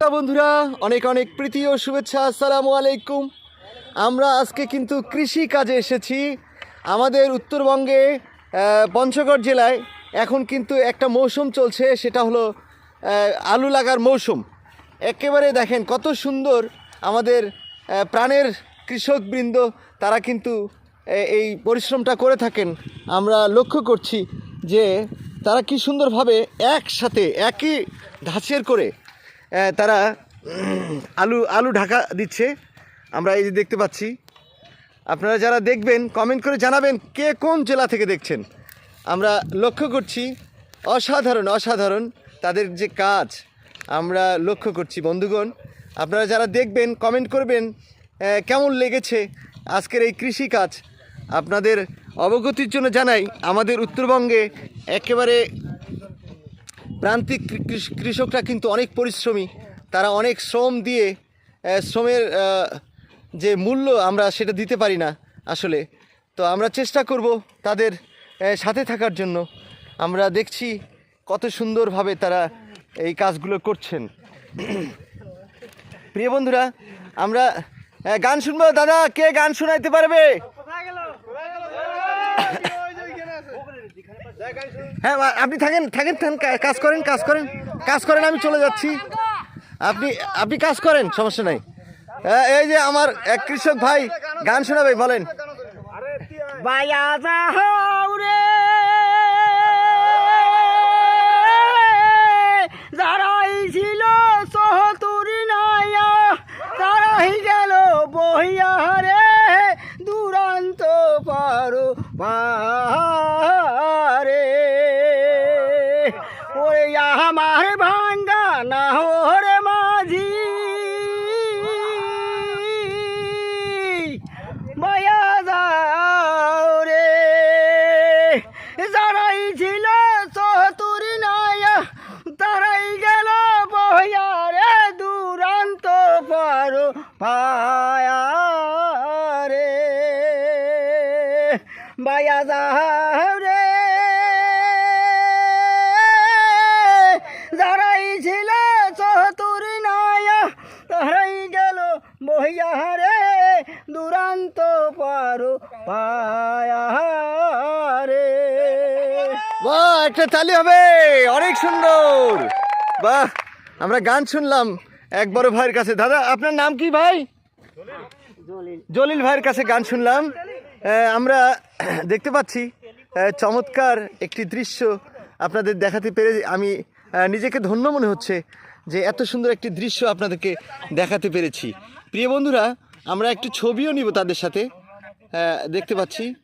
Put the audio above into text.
বন্ধুরা, অনেক অনেক প্রীতি ও শুভেচ্ছা, আসসালামু আলাইকুম। আমরা আজকে কিন্তু কৃষি কাজে এসেছি। আমাদের উত্তরবঙ্গে পঞ্চগড় জেলায় এখন কিন্তু একটা মৌসুম চলছে, সেটা হলো আলু লাগার মৌসুম। একেবারে দেখেন কত সুন্দর আমাদের প্রাণের কৃষকবৃন্দ, তারা কিন্তু এই পরিশ্রমটা করে থাকেন। আমরা লক্ষ্য করছি যে, তারা কি সুন্দরভাবে একসাথে, একই ধাঁচের করে তারা আলু আলু ঢাকা দিচ্ছে। আমরা এই যে দেখতে পাচ্ছি। আপনারা যারা দেখবেন কমেন্ট করে জানাবেন কে কোন জেলা থেকে দেখছেন। আমরা লক্ষ্য করছি, অসাধারণ অসাধারণ তাদের যে কাজ, আমরা লক্ষ্য করছি। বন্ধুগণ, আপনারা যারা দেখবেন কমেন্ট করবেন কেমন লেগেছে আজকের এই কৃষি কাজ, আপনাদের অবগতির জন্য জানাই। আমাদের উত্তরবঙ্গে একেবারে প্রান্তিক কৃষকরা কিন্তু অনেক পরিশ্রমী। তারা অনেক শ্রম দিয়ে শ্রমের যে মূল্য আমরা সেটা দিতে পারি না আসলে। তো আমরা চেষ্টা করব তাদের সাথে থাকার জন্য। আমরা দেখছি কত সুন্দরভাবে তারা এই কাজগুলো করছেন। প্রিয় বন্ধুরা, আমরা গান শুনব? দাদা, কে গান শোনাইতে পারবে? হ্যাঁ আপনি থাকেন থাকেন কাজ করেন কাজ করেন কাজ করেন আমি চলে যাচ্ছি। আপনি আপনি কাজ করেন সমস্যা নাই। আহ, এই যে আমার এক কৃষক ভাই গান শোনাবে বলেন। যারাই ছিল সহতুরি গেল বহিয়া রে দুরান্ত পারো পারে আমার ভাঙ্গা না ওরে মাঝি। মায়া যাও নায়া, তারাই গেল পায়া রে। বায়া যাও রে। বহিয়া রে দুরান্ত পারো পায়া রে বাহ, একটা তালি হবে, অনেক সুন্দর। বাহ, আমরা গান শুনলাম এক বড় ভাইয়ের কাছে। দাদা, আপনার নাম কি ভাই? জলিল ভাইয়ের কাছে গান শুনলাম। আমরা দেখতে পাচ্ছি চমৎকার একটি দৃশ্য আপনাদের দেখাতে পেরে আমি নিজেকে ধন্য মনে হচ্ছে যে এত সুন্দর একটি দৃশ্য আপনাদেরকে দেখাতে পেরেছি। প্রিয় বন্ধুরা, আমরা একটি ছবিও নিব তাদের সাথে। দেখতে পাচ্ছি।